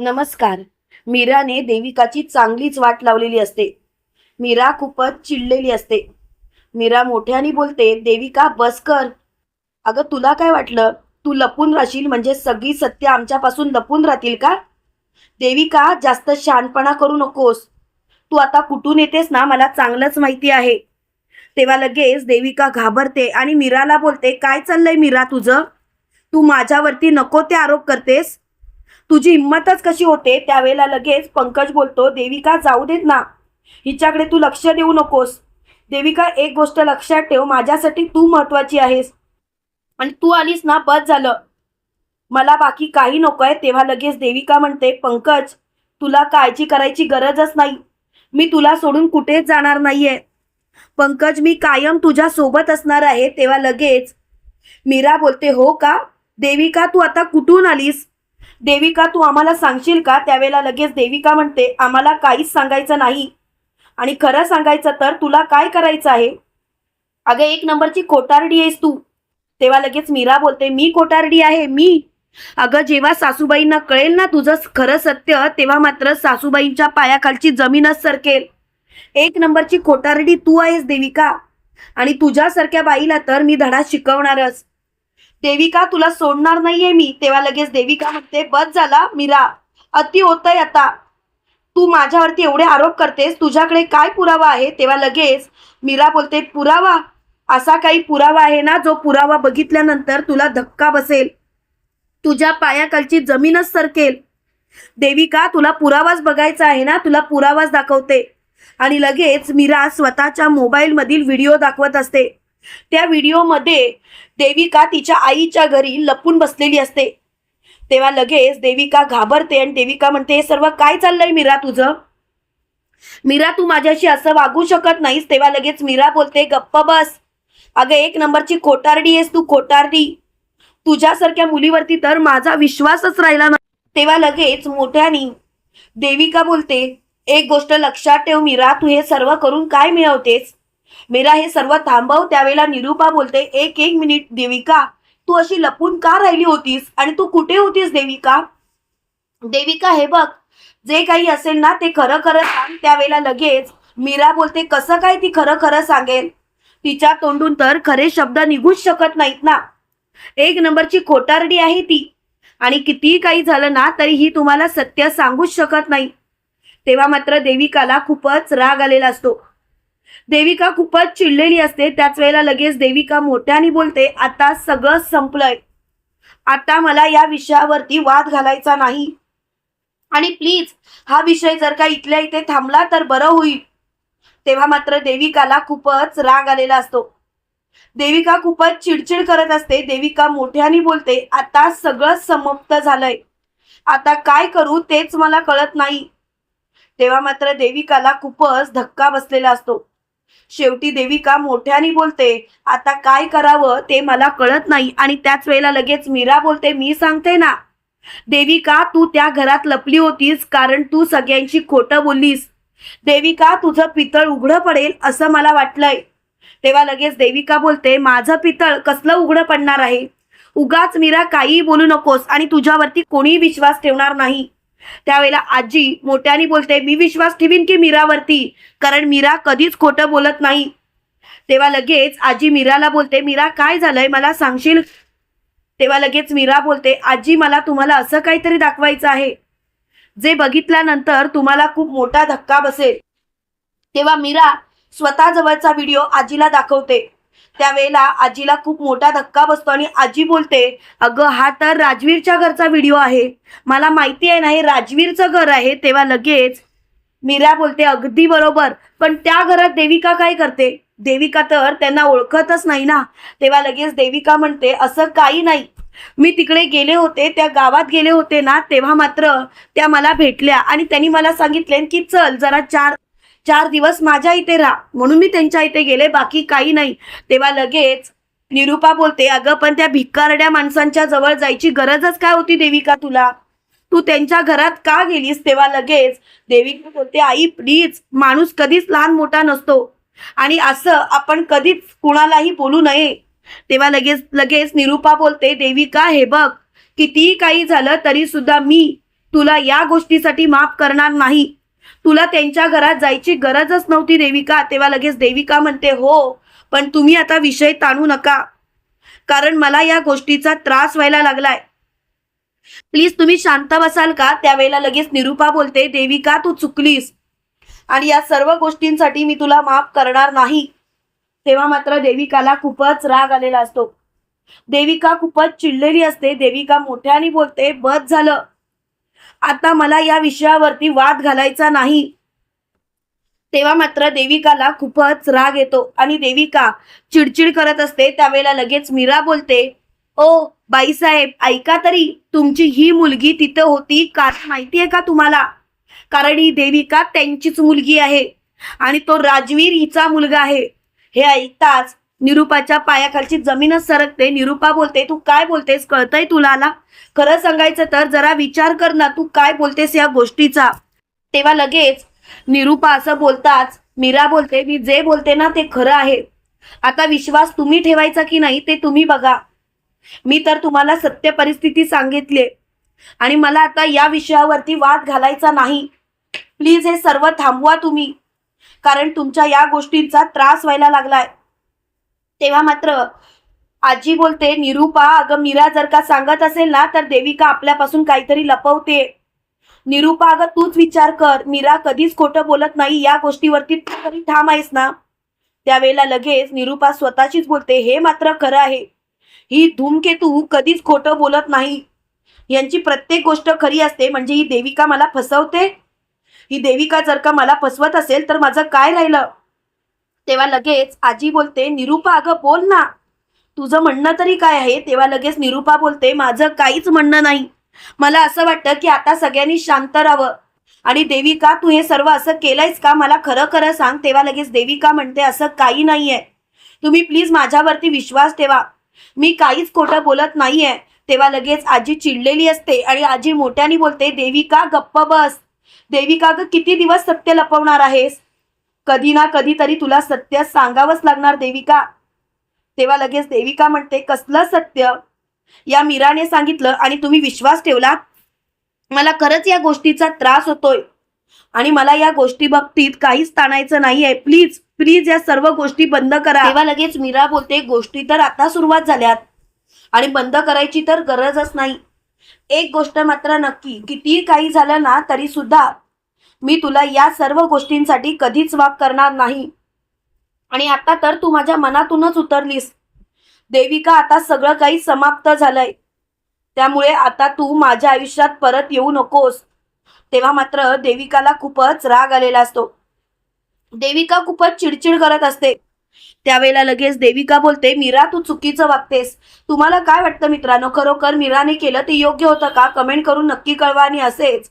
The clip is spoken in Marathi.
नमस्कार. मीराने देविकाची चांगलीच वाट लावलेली असते. मीरा खूपच चिडलेली असते. मीरा मोठ्याने बोलते देविका बस कर. अगं तुला काय वाटलं? तू लपून राहशील म्हणजे सगळी सत्य आमच्यापासून लपून राहतील का? देविका जास्त शहाणपणा करू नकोस. तू आता कुठून येतेस ना मला चांगलंच माहिती आहे. तेव्हा लगेच देविका घाबरते आणि मीराला बोलते काय चाललंय मीरा तुझं? तू माझ्यावरती नको ते आरोप करतेस. तुझी हिंमतच कशी होते? त्यावेळेला लगेच पंकज बोलतो देविका जाऊ देत ना. हिच्याकडे तू लक्ष देऊ नकोस. देविका एक गोष्ट लक्षात ठेव माझ्यासाठी तू महत्वाची आहेस. आणि तू आलीस ना बस झालं. मला बाकी काही नको आहे तेव्हा लगेच देविका म्हणते पंकज तुला काळजी करायची गरजच नाही. मी तुला सोडून कुठेच जाणार नाहीये. पंकज मी कायम तुझ्या सोबत असणार आहे. तेव्हा लगेच मीरा बोलते हो का? देविका तू आता कुठून आलीस? देविका तू आम्हाला सांगशील का? त्यावेळेला लगेच देविका म्हणते आम्हाला काहीच सांगायचं नाही. आणि खरं सांगायचं तर तुला काय करायचं आहे? अगं एक नंबरची कोटारडी आहेस तू. तेव्हा लगेच मीरा बोलते मी कोटारडी आहे मी. अगं जेव्हा सासूबाईंना कळेल ना तुझं खरं सत्य तेव्हा मात्र सासूबाईंच्या पायाखालची जमीनच सरकेल. एक नंबरची खोटारडी तू आहेस देविका. आणि तुझ्यासारख्या बाईला तर मी धडा शिकवणारच. देविका तुला सोडणार नाहीये मी. तेव्हा लगेच देविका म्हणते बस झाला मीरा. अति होतंय आता. तू माझ्यावरती एवढे आरोप करतेस तुझ्याकडे काय पुरावा आहे? तेव्हा लगेच मीरा बोलते पुरावा? असा काही पुरावा आहे ना जो पुरावा बघितल्यानंतर तुला धक्का बसेल. तुझ्या पायाखालची जमीनच सरकेल. देविका तुला पुरावाच बघायचा आहे ना तुला पुरावाच दाखवते. आणि लगेच मीरा स्वतःच्या मोबाईलमधील व्हिडिओ दाखवत असते. त्या व्हिडिओमध्ये देविका तिच्या आईच्या घरी लपून बसलेली असते. तेव्हा लगेच देविका घाबरते आणि देविका म्हणते हे सर्व काय चाललंय मीरा तुझं? मीरा तू माझ्याशी असं वागू शकत नाहीस. तेव्हा लगेच मीरा बोलते गप्प बस. अगं एक नंबरची खोटारडी आहेस तू खोटारडी. तुझ्यासारख्या मुलीवरती तर माझा विश्वासच राहिला नाही. तेव्हा लगेच मोठ्यानी देविका बोलते एक गोष्ट लक्षात ठेव मीरा तू हे सर्व करून काय मिळवतेस? मीरा हे सर्व थांबव त्यावेळेला निरूपा बोलते एक एक मिनिट देविका तू अशी लपून का राहिली होतीस? आणि तू कुठे होतीस देविका? देविका हे बघ जे काही असेल ना ते खरं खरं सांग. त्यावेळेला लगेच मीरा बोलते कसं काय ती खरं खरं सांगेल? तिच्या तोंडून तर खरे शब्द निघूच शकत नाहीत ना. एक नंबरची खोटारडी आहे ती. आणि कितीही काही झालं ना तरी ही तुम्हाला सत्य सांगूच शकत नाही. तेव्हा मात्र देविकाला खूपच राग आलेला असतो. देविका खूपच चिडलेली असते. त्याच वेळेला लगेच देविका मोठ्याने बोलते आता सगळं संपलंय. आता मला या विषयावरती वाद घालायचा नाही. आणि प्लीज हा विषय जर का इथल्या इथे थांबला तर बरं होईल. तेव्हा मात्र देविकाला खूपच राग आलेला असतो. देविका खूपच चिडचिड करत असते. देविका मोठ्याने बोलते आता सगळं समाप्त झालंय. आता काय करू तेच मला कळत नाही. तेव्हा मात्र देविकाला खूपच धक्का बसलेला असतो. शेवटी देविका मोठ्याने बोलते आता काय करावं ते मला कळत नाही आणि त्याच वेळेला लगेच मीरा बोलते मी सांगते ना देविका तू त्या घरात लपली होतीस कारण तू सगळ्यांची खोटं बोललीस? देविका तुझं पितळ उघडं पडेल असं मला वाटलंय? तेव्हा लगेच देविका बोलते माझं पितळ कसलं उघडं पडणार आहे? उगाच मीरा काहीही बोलू नकोस आणि तुझ्यावरती कोणीही विश्वास ठेवणार नाही. त्यावेळेला आजी मोठ्याने बोलते मी विश्वास ठेवीन की मीरावरती? कारण मीरा कधीच खोटं बोलत नाही. तेव्हा लगेच आजी मीराला बोलते मीरा काय झालंय? मला सांगशील? तेव्हा लगेच मीरा बोलते आजी मला तुम्हाला असं काहीतरी दाखवायचं आहे. जे बघितल्यानंतर तुम्हाला खूप मोठा धक्का बसेल. तेव्हा मीरा स्वतः जवळचा व्हिडिओ आजीला दाखवते. त्यावेळेला आजीला खूप मोठा धक्का बसतो आणि आजी बोलते अगं हा तर राजवीरच्या घरचा व्हिडिओ आहे. मला माहिती आहे ना हे राजवीरचं घर आहे. तेव्हा लगेच मीरा बोलते अगदी बरोबर पण त्या घरात देविका काय करते? देविका तर त्यांना ओळखतच नाही ना. तेव्हा लगेच देविका म्हणते असं काही नाही. मी तिकडे गेले होते त्या गावात गेले होते ना तेव्हा मात्र त्या मला भेटल्या आणि त्यांनी मला सांगितले की चल जरा चार चार दिवस माझ्या इथे राहा. म्हणून मी त्यांच्या इथे गेले बाकी काही नाही. तेव्हा लगेच निरूपा बोलते अगं पण त्या भिकारड्या माणसांच्या जवळ जायची गरजच काय होती देविका तुला? तू त्यांच्या घरात का गेलीस? तेव्हा लगेच देविका बोलते आई प्लीज माणूस कधीच लहान मोठा नसतो. आणि असं आपण कधीच कुणालाही बोलू नये. तेव्हा लगेच लगेच निरूपा बोलते देविका हे बघ कितीही काही झालं तरी सुद्धा मी तुला या गोष्टीसाठी माफ करणार नाही. तुला त्यांच्या घरात जायची गरजच नव्हती देविका. तेव्हा लगेच देविका म्हणते हो पण तुम्ही आता विषय ताणू नका. कारण मला या गोष्टीचा त्रास व्हायला लागलाय. प्लीज तुम्ही शांत बसाल का? त्यावेळेला लगेच निरुपा बोलते देविका तू चुकलीस. आणि या सर्व गोष्टींसाठी मी तुला माफ करणार नाही. तेव्हा मात्र देविकाला खूपच राग आलेला असतो. देविका खूपच चिडलेली असते. देविका मोठ्याने बोलते बस झालं. आता मला या विषयावरती वाद घालायचा नाही. तेव्हा मात्र देविकाला खूपच राग येतो आणि देविका चिडचिड करत असते. त्यावेळेला लगेच मीरा बोलते ओ बाईसाहेब ऐका तरी तुमची ही मुलगी तिथं होती का माहिती आहे का तुम्हाला? कारण ही देविका त्यांचीच मुलगी आहे आणि तो राजवीर हिचा मुलगा आहे. हे ऐकताच निरुपाच्या पायाखालची जमीनच सरकते. निरुपा बोलते तू काय बोलतेस? कळतंय तुला ना खरं सांगायचं तर जरा विचार कर ना तू काय बोलतेस या गोष्टीचा? तेव्हा लगेच निरुपा असं बोलताच मीरा बोलते मी जे बोलते ना ते खरं आहे. आता विश्वास तुम्ही ठेवायचा की नाही ते तुम्ही बघा. मी तर तुम्हाला सत्य परिस्थिती सांगितली आणि मला आता या विषयावरती वाद घालायचा नाही. प्लीज हे सर्व थांबवा तुम्ही. कारण तुमच्या या गोष्टींचा त्रास व्हायला लागलाय. तेव्हा मात्र आजी बोलते निरुपा अगं मीरा जर का सांगत असेल ना तर देविका आपल्यापासून काहीतरी लपवते. निरुपा अगं तूच विचार कर मीरा कधीच खोटं बोलत नाही या गोष्टीवरती तू तरी ठाम आहेस ना? त्यावेळेला लगेच निरुपा स्वतःचीच बोलते हे मात्र खरं आहे. ही धूमकेतू कधीच खोटं बोलत नाही. यांची प्रत्येक गोष्ट खरी असते म्हणजे ही देविका मला फसवते. ही देविका जर का मला फसवत असेल तर माझं काय राहिलं? तेव्हा लगेच आजी बोलते निरुपा अगं बोल ना. तुझं म्हणणं तरी काय आहे? तेव्हा लगेच निरुपा बोलते माझं काहीच म्हणणं नाही. मला असं वाटतं की आता सगळ्यांनी शांत राहावं. आणि देविका तू हे सर्व असं केलंयस का? मला खरं खरं सांग. तेव्हा लगेच देविका म्हणते असं काही नाहीये. तुम्ही प्लीज माझ्यावरती विश्वास ठेवा. मी काहीच खोटं बोलत नाहीये. तेव्हा लगेच आजी चिडलेली असते आणि आजी मोठ्याने बोलते देविका गप्प बस. देविका ग किती दिवस सत्य लपवणार आहेस? कधी ना कधीतरी तुला सत्य सांगावंच लागणार देविका. तेव्हा लगेच देविका म्हणते कसलं सत्य? या मीराने सांगितलं आणि तुम्ही विश्वास ठेवला? मला खरंच या गोष्टीचा त्रास होतोय. आणि मला या गोष्टी बाबतीत काहीच ताणायचं नाहीये. प्लीज प्लीज या सर्व गोष्टी बंद करा. तेव्हा लगेच मीरा बोलते गोष्टी तर आता सुरुवात झाल्यात. आणि बंद करायची तर गरजच नाही. एक गोष्ट मात्र नक्की किती काही झालं ना तरी सुद्धा मी तुला या सर्व गोष्टींसाठी कधीच वाग करणार नाही. आणि आता तर तू माझ्या मनातूनच उतरलीस. देविका आता सगळं काही समाप्त झालंय. त्यामुळे आता तू माझ्या आयुष्यात परत येऊ नकोस. तेव्हा मात्र देविकाला खूपच राग आलेला असतो. देविका खूपच चिडचिड करत असते. त्यावेळेला लगेच देविका बोलते मीरा तू चुकीचं वागतेस. तुम्हाला काय वाटतं मित्रांनो? खरोखर मीराने केलं ते योग्य होतं का? कमेंट करून नक्की कळवा आणि असेच.